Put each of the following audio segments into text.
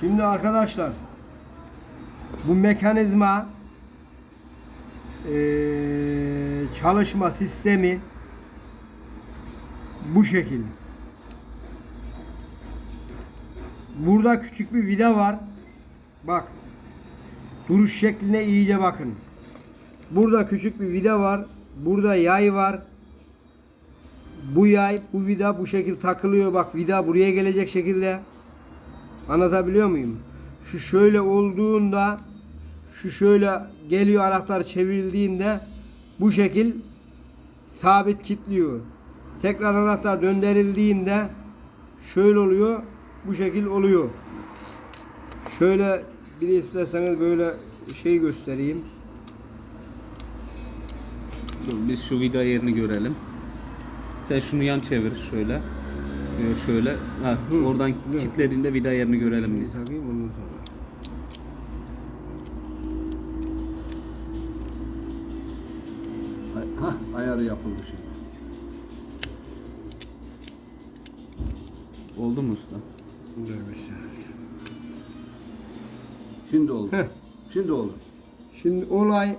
Şimdi arkadaşlar bu mekanizma eee, çalışma sistemi bu şekil. Burada küçük bir vida var. Bak. Duruş şekline iyice bakın. Burada küçük bir vida var. Burada yay var. Bu yay, bu vida bu şekil takılıyor. Bak vida buraya gelecek şekilde. Anlatabiliyor muyum? Şu şöyle olduğunda şu şöyle geliyor anahtar çevrildiğinde bu şekil sabit kilitliyor. Tekrar anahtar döndürüldüğünde şöyle oluyor. Bu şekil oluyor. Şöyle bir de isterseniz böyle şey göstereyim. Dur, biz şu vida yerini görelim. Sen şunu yan çevir şöyle. Ee, şöyle. Ha, Hı, oradan dur. kilitlediğinde vida yerini görelim biz. Sonra. Hah, ayarı yapıldı şimdi. Oldu mu usta? Dur bir saniye. Şimdi oldu. Heh. Şimdi oldu. Şimdi olay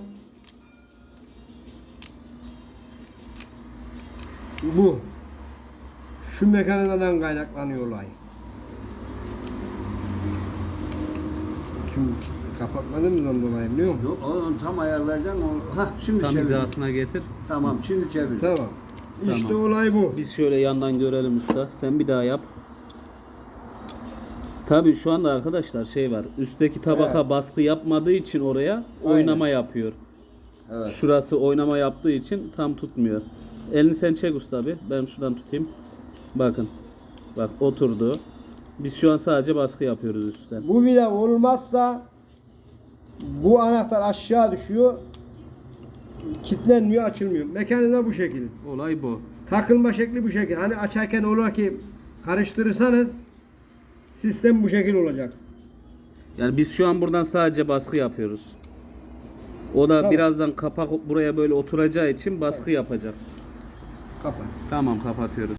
bu. Şu mekanizmadan kaynaklanıyor olay. Şimdi kapatmadığımızdan dolayı biliyor musun? Yok, onu tam ayarlayacaksın. Onu... Hah, şimdi Tam çevir. hizasına getir. Tamam, şimdi çevir. Tamam. İşte Tamam. olay bu. Biz şöyle yandan görelim usta. Sen bir daha yap. Tabii şu anda arkadaşlar şey var. Üstteki tabaka Evet. baskı yapmadığı için oraya oynama yapıyor. Evet. Şurası oynama yaptığı için tam tutmuyor. Elini sen çek usta bir. Ben şuradan tutayım. Bakın. Bak oturdu. Biz şu an sadece baskı yapıyoruz üstten. Bu vida olmazsa bu anahtar aşağı düşüyor. Kitlenmiyor, açılmıyor. Mekanizma bu şekil. Olay bu. Takılma şekli bu şekil. Hani açarken olur ki karıştırırsanız sistem bu şekil olacak. Yani biz şu an buradan sadece baskı yapıyoruz. O da Tamam. birazdan kapak buraya böyle oturacağı için baskı yapacak. Kapat. Tamam kapatıyoruz.